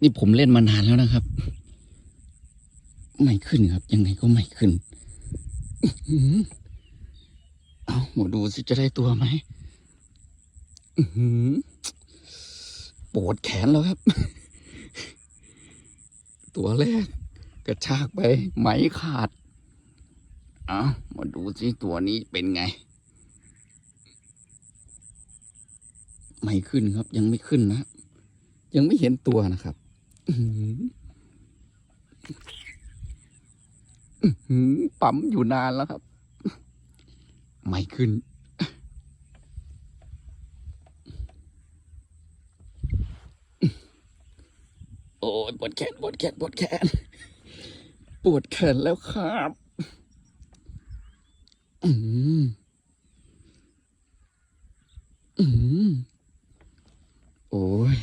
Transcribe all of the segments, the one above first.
นี่ผมเล่นมานานแล้วนะครับ ไม่ขึ้นครับ ยังไงก็ไม่ขึ้น เอามาดูสิจะได้ตัวไหมปวดแขนแล้วครับ ตัวแรกกระชากไปไหมขาด เอามาดูสิตัวนี้เป็นไง ไม่ขึ้นครับ ยังไม่ขึ้นนะ ยังไม่เห็นตัวนะครับหืออื้อหือปั๊มอยู่นานแล้วครับ ไม่ขึ้น โอ้ยปวดแขนปวดแขนปวดแขน ปวดแขนแล้วครับ อืมอืม โอ้ย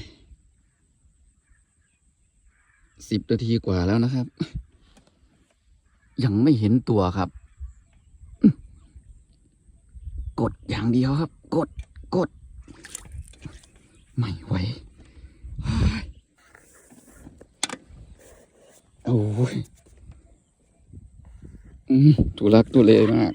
สิบนาทีกว่าแล้วนะครับ ยังไม่เห็นตัวครับ กดอย่างเดียวครับ กดกด ไม่ไหวเฮ้ยโอ้ยอืมทุลักทุเลมาก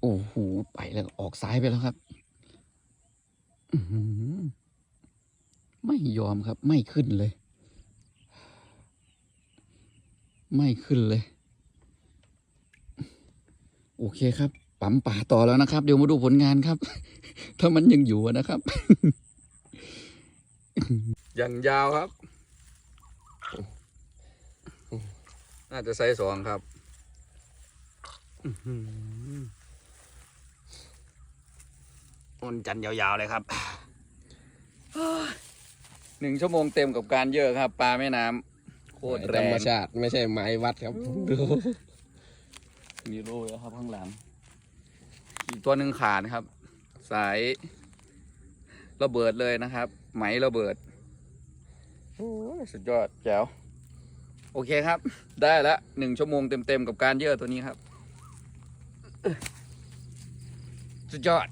โอ้โหไปแล้วออกซ้ายไปแล้วครับไม่ยอมครับ ไม่ขึ้นเลย ไม่ขึ้นเลย โอเคครับปั๊มป่าต่อแล้วนะครับ เดี๋ยวมาดูผลงานครับ ถ้ามันยังอยู่นะครับยังยาวครับ น่าจะไซส์สองครับ อื้อหือมันจันยาวๆเลยครับหนึ่งชั่วโมงเต็มกับการเยอะครับ ปลาแม่น้ำโคตรแรธรงรมชาติไม่ใช่ไม้วัดครับดูมีรูแล้วครับข้างหลัง อีกตัวหนึ่งขาดครับ สายระเบิดเลยนะครับ ไหมระเบิดโอ้ยสุดยอดแจ๋วโอเคครับ ได้แล้วหนึ่งชั่วโมงเต็มๆกับการเยอะตัวนี้ครับ สุดยอด